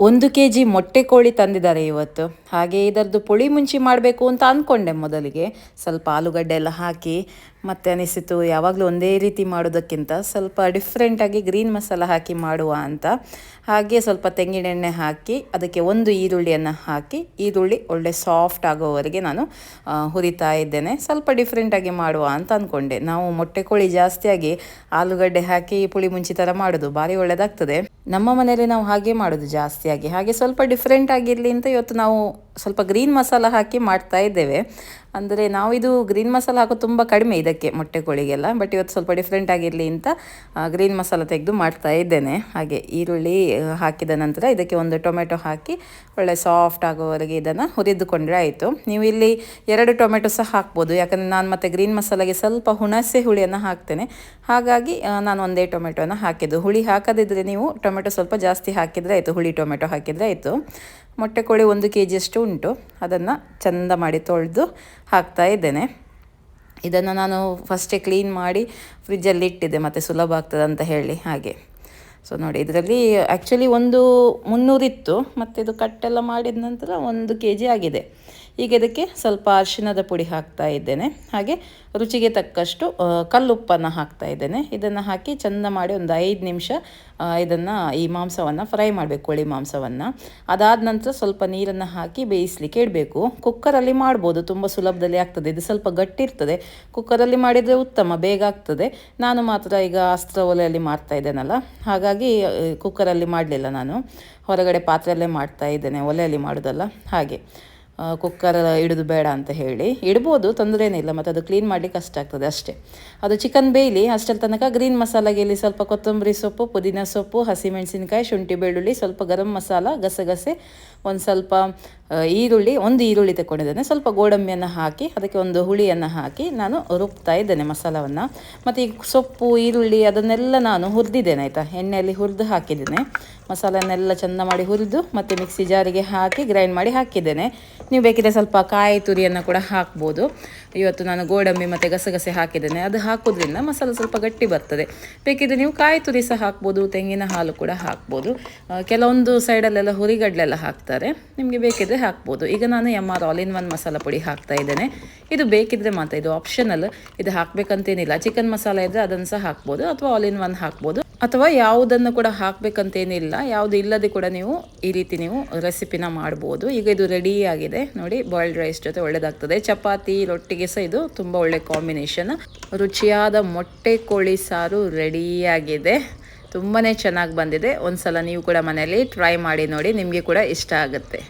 ಒಂದು K G ಮೊಟ್ಟೆ ಕೋಳಿ ತಂದಿದ್ದಾರೆ ಇವತ್ತು. ಹಾಗೆ ಇದರದ್ದು ಪುಳಿ ಮುಂಚಿ ಮಾಡಬೇಕು ಅಂತ ಅಂದ್ಕೊಂಡೆ ಮೊದಲಿಗೆ. ಸ್ವಲ್ಪ ಆಲೂಗಡ್ಡೆ ಎಲ್ಲ ಹಾಕಿ, ಮತ್ತೆ ಅನಿಸಿತು ಯಾವಾಗಲೂ ಒಂದೇ ರೀತಿ ಮಾಡೋದಕ್ಕಿಂತ ಸ್ವಲ್ಪ ಡಿಫ್ರೆಂಟಾಗಿ ಗ್ರೀನ್ ಮಸಾಲ ಹಾಕಿ ಮಾಡುವ ಅಂತ. ಹಾಗೆ ಸ್ವಲ್ಪ ತೆಂಗಿನೆಣ್ಣೆ ಹಾಕಿ, ಅದಕ್ಕೆ ಒಂದು ಈರುಳ್ಳಿಯನ್ನು ಹಾಕಿ, ಈರುಳ್ಳಿ ಒಳ್ಳೆ ಸಾಫ್ಟ್ ಆಗೋವರೆಗೆ ನಾನು ಹುರಿತಾ ಇದ್ದೇನೆ. ಸ್ವಲ್ಪ ಡಿಫ್ರೆಂಟಾಗಿ ಮಾಡುವ ಅಂತ ಅಂದ್ಕೊಂಡೆ ನಾವು ಮೊಟ್ಟೆ ಕೋಳಿ ಜಾಸ್ತಿಯಾಗಿ ಆಲೂಗಡ್ಡೆ ಹಾಕಿ ಪುಳಿ ಮುಂಚಿ ಥರ ಮಾಡೋದು ಭಾರಿ ಒಳ್ಳೆಯದಾಗ್ತದೆ ನಮ್ಮ ಮನೆಯಲ್ಲಿ ನಾವು ಹಾಗೆ ಮಾಡೋದು ಜಾಸ್ತಿಯಾಗಿ ಹಾಗೆ ಸ್ವಲ್ಪ ಡಿಫ್ರೆಂಟ್ ಆಗಿರಲಿ ಅಂತ ಇವತ್ತು ನಾವು ಸ್ವಲ್ಪ ಗ್ರೀನ್ ಮಸಾಲ ಹಾಕಿ ಮಾಡ್ತಾ ಇದ್ದೇವೆ. ಅಂದರೆ ನಾವು ಇದು ಗ್ರೀನ್ ಮಸಾಲ ಹಾಕೋದು ತುಂಬ ಕಡಿಮೆ ಇದಕ್ಕೆ ಮೊಟ್ಟೆ ಕೋಳಿಗೆಲ್ಲ ಬಟ್ ಇವತ್ತು ಸ್ವಲ್ಪ ಡಿಫ್ರೆಂಟ್ ಆಗಿರಲಿ ಅಂತ ಗ್ರೀನ್ ಮಸಾಲ ತೆಗೆದು ಮಾಡ್ತಾ ಇದ್ದೇನೆ. ಹಾಗೆ ಈರುಳ್ಳಿ ಹಾಕಿದ ನಂತರ ಇದಕ್ಕೆ ಒಂದು ಟೊಮೆಟೊ ಹಾಕಿ ಒಳ್ಳೆ ಸಾಫ್ಟ್ ಆಗೋವರೆಗೆ ಇದನ್ನು ಹುರಿದುಕೊಂಡ್ರೆ ಆಯಿತು. ನೀವು ಇಲ್ಲಿ ಎರಡು ಟೊಮೆಟೊ ಸಹ ಹಾಕ್ಬೋದು, ಯಾಕಂದರೆ ನಾನು ಮತ್ತೆ ಗ್ರೀನ್ ಮಸಾಲೆಗೆ ಸ್ವಲ್ಪ ಹುಣಸೆ ಹುಳಿಯನ್ನು ಹಾಕ್ತೇನೆ. ಹಾಗಾಗಿ ನಾನು ಒಂದೇ ಟೊಮೆಟೊನ ಹಾಕಿದ್ದು. ಹುಳಿ ಹಾಕದಿದ್ದರೆ ನೀವು ಟೊಮೆಟೊ ಸ್ವಲ್ಪ ಜಾಸ್ತಿ ಹಾಕಿದರೆ ಆಯಿತು, ಹುಳಿ ಟೊಮೆಟೊ ಹಾಕಿದರೆ ಆಯಿತು. ಮೊಟ್ಟೆ ಕೋಳಿ ಒಂದು ಕೆ ಜಿಯಷ್ಟು ಉಂಟು. ಅದನ್ನು ಚಂದ ಮಾಡಿ ತೊಳೆದು ಹಾಕ್ತಾ ಇದ್ದೇನೆ. ಇದನ್ನು ನಾನು ಫಸ್ಟೇ ಕ್ಲೀನ್ ಮಾಡಿ ಫ್ರಿಜ್ಜಲ್ಲಿ ಇಟ್ಟಿದ್ದೆ, ಮತ್ತು ಸುಲಭ ಆಗ್ತದೆ ಅಂತ ಹೇಳಿ ಹಾಗೆ. ಸೊ ನೋಡಿ, ಇದರಲ್ಲಿ ಆ್ಯಕ್ಚುಲಿ ಒಂದು ಮುನ್ನೂರಿತ್ತು, ಮತ್ತು ಇದು ಕಟ್ಟೆಲ್ಲ ಮಾಡಿದ ನಂತರ ಒಂದು ಕೆ ಜಿ ಆಗಿದೆ. ಈಗ ಇದಕ್ಕೆ ಸ್ವಲ್ಪ ಅರಿಶಿಣದ ಪುಡಿ ಹಾಕ್ತಾ ಇದ್ದೇನೆ. ಹಾಗೆ ರುಚಿಗೆ ತಕ್ಕಷ್ಟು ಕಲ್ಲುಪ್ಪನ್ನು ಹಾಕ್ತಾ ಇದ್ದೇನೆ. ಇದನ್ನು ಹಾಕಿ ಚೆಂದ ಮಾಡಿ ಒಂದು ಐದು ನಿಮಿಷ ಇದನ್ನು ಈ ಮಾಂಸವನ್ನು ಫ್ರೈ ಮಾಡಬೇಕು, ಕೋಳಿ ಮಾಂಸವನ್ನು. ಅದಾದ ನಂತರ ಸ್ವಲ್ಪ ನೀರನ್ನು ಹಾಕಿ ಬೇಯಿಸಲಿಕ್ಕೆ ಇಡಬೇಕು. ಕುಕ್ಕರಲ್ಲಿ ಮಾಡ್ಬೋದು, ತುಂಬ ಸುಲಭದಲ್ಲಿ ಆಗ್ತದೆ. ಇದು ಸ್ವಲ್ಪ ಗಟ್ಟಿ ಇರ್ತದೆ ಕುಕ್ಕರಲ್ಲಿ ಮಾಡಿದರೆ ಉತ್ತಮ, ಬೇಗ ಆಗ್ತದೆ. ನಾನು ಮಾತ್ರ ಈಗ ಅಸ್ತ್ರ ಒಲೆಯಲ್ಲಿ ಮಾಡ್ತಾ ಇದ್ದೇನಲ್ಲ. ಹಾಗಾಗಿ ಕುಕ್ಕರಲ್ಲಿ ಮಾಡಲಿಲ್ಲ ನಾನು. ಹೊರಗಡೆ ಪಾತ್ರೆಯಲ್ಲೇ ಮಾಡ್ತಾ ಇದ್ದೇನೆ, ಒಲೆಯಲ್ಲಿ ಮಾಡೋದಲ್ಲ. ಹಾಗೆ. ಕುಕ್ಕರ್ ಇಡೋದು ಬೇಡ ಅಂತ ಹೇಳಿ ಇಡ್ಬೋದು ತೊಂದರೆ ಏನಿಲ್ಲ ಮತ್ತು ಅದು ಕ್ಲೀನ್ ಮಾಡಲಿಕ್ಕೆ ಕಷ್ಟ ಆಗ್ತದೆ ಅಷ್ಟೇ. ಅದು ಚಿಕನ್ ಬೇಯಲಿ ಅಷ್ಟರ ತನಕ ಗ್ರೀನ್ ಮಸಾಲಾಗೆ ಇಲ್ಲಿ ಸ್ವಲ್ಪ ಕೊತ್ತಂಬರಿ ಸೊಪ್ಪು, ಪುದೀನ ಸೊಪ್ಪು ಹಸಿಮೆಣಸಿನಕಾಯಿ ಶುಂಠಿ ಬೆಳ್ಳುಳ್ಳಿ, ಸ್ವಲ್ಪ ಗರಂ ಮಸಾಲ, ಗಸಗಸೆ, ಒಂದು ಸ್ವಲ್ಪ ಈರುಳ್ಳಿ, ಒಂದು ಈರುಳ್ಳಿ ತಗೊಂಡಿದ್ದೇನೆ ಸ್ವಲ್ಪ ಗೋಡಂಬಿಯನ್ನು ಹಾಕಿ, ಅದಕ್ಕೆ ಒಂದು ಹುಳಿಯನ್ನು ಹಾಕಿ ನಾನು ರುಬ್ತಾ ಇದ್ದೇನೆ ಮಸಾಲವನ್ನು. ಮತ್ತು ಈ ಸೊಪ್ಪು, ಈರುಳ್ಳಿ ಅದನ್ನೆಲ್ಲ ನಾನು ಹುರಿದಿದ್ದೇನೆ, ಆಯಿತಾ? ಎಣ್ಣೆಯಲ್ಲಿ ಹುರಿದು ಹಾಕಿದ್ದೇನೆ. ಮಸಾಲನ್ನೆಲ್ಲ ಚೆಂದ ಮಾಡಿ ಹುರಿದು, ಮತ್ತು ಮಿಕ್ಸಿ ಜಾರಿಗೆ ಹಾಕಿ ಗ್ರೈಂಡ್ ಮಾಡಿ ಹಾಕಿದ್ದೇನೆ. ನೀವು ಬೇಕಿದ್ರೆ ಸ್ವಲ್ಪ ಕಾಯಿ ತುರಿಯನ್ನು ಕೂಡ ಹಾಕ್ಬೋದು. ಇವತ್ತು ನಾನು ಗೋಡಂಬಿ ಮತ್ತು ಗಸಗಸೆ ಹಾಕಿದ್ದೇನೆ. ಅದು ಹಾಕೋದ್ರಿಂದ ಮಸಾಲ ಸ್ವಲ್ಪ ಗಟ್ಟಿ ಬರ್ತದೆ. ಬೇಕಿದ್ರೆ ನೀವು ಕಾಯಿ ತುರಿ ಸಹ ಹಾಕ್ಬೋದು, ತೆಂಗಿನ ಹಾಲು ಕೂಡ ಹಾಕ್ಬೋದು. ಕೆಲವೊಂದು ಸೈಡಲ್ಲೆಲ್ಲ ಹುರಿಗಡ್ಲೆಲ್ಲ ಹಾಕ್ತಾರೆ. ನಿಮಗೆ ಬೇಕಿದ್ರೆ ಹಾಕ್ಬೋದು. ಈಗ ನಾನು M R all in one masala ಪುಡಿ ಹಾಕ್ತಾ ಇದ್ದೇನೆ. ಇದು ಬೇಕಿದ್ರೆ ಮಾತ್ರ, ಇದು ಆಪ್ಷನಲ್ ಇದು ಹಾಕಬೇಕಂತೇನಿಲ್ಲ. ಚಿಕನ್ ಮಸಾಲ ಇದ್ದರೆ ಅದನ್ನು ಸಹ ಹಾಕ್ಬೋದು ಅಥವಾ ಆಲ್ ಇನ್ ಒನ್ ಹಾಕ್ಬೋದು. ಅಥವಾ ಯಾವುದನ್ನು ಕೂಡ ಹಾಕಬೇಕಂತೇನಿಲ್ಲ. ಯಾವುದು ಇಲ್ಲದೆ ಕೂಡ ನೀವು ಈ ರೀತಿ ನೀವು ರೆಸಿಪಿನ ಮಾಡ್ಬೋದು. ಈಗ ಇದು ರೆಡಿ ಆಗಿದೆ. ನೋಡಿ ಬಾಯ್ಲ್ಡ್ ರೈಸ್ ಜೊತೆ ಒಳ್ಳೆದಾಗ್ತದೆ. ಚಪಾತಿ, ರೊಟ್ಟಿಗೆ ಸಹ ಇದು ತುಂಬ ಒಳ್ಳೆ ಕಾಂಬಿನೇಷನ್ ರುಚಿಯಾದ ಮೊಟ್ಟೆ ಕೋಳಿ ಸಾರು ರೆಡಿಯಾಗಿದೆ ತುಂಬಾ ಚೆನ್ನಾಗಿ ಬಂದಿದೆ. ಒಂದ್ಸಲ ನೀವು ಕೂಡ ಮನೆಯಲ್ಲಿ ಟ್ರೈ ಮಾಡಿ ನೋಡಿ, ನಿಮಗೆ ಕೂಡ ಇಷ್ಟ ಆಗುತ್ತೆ.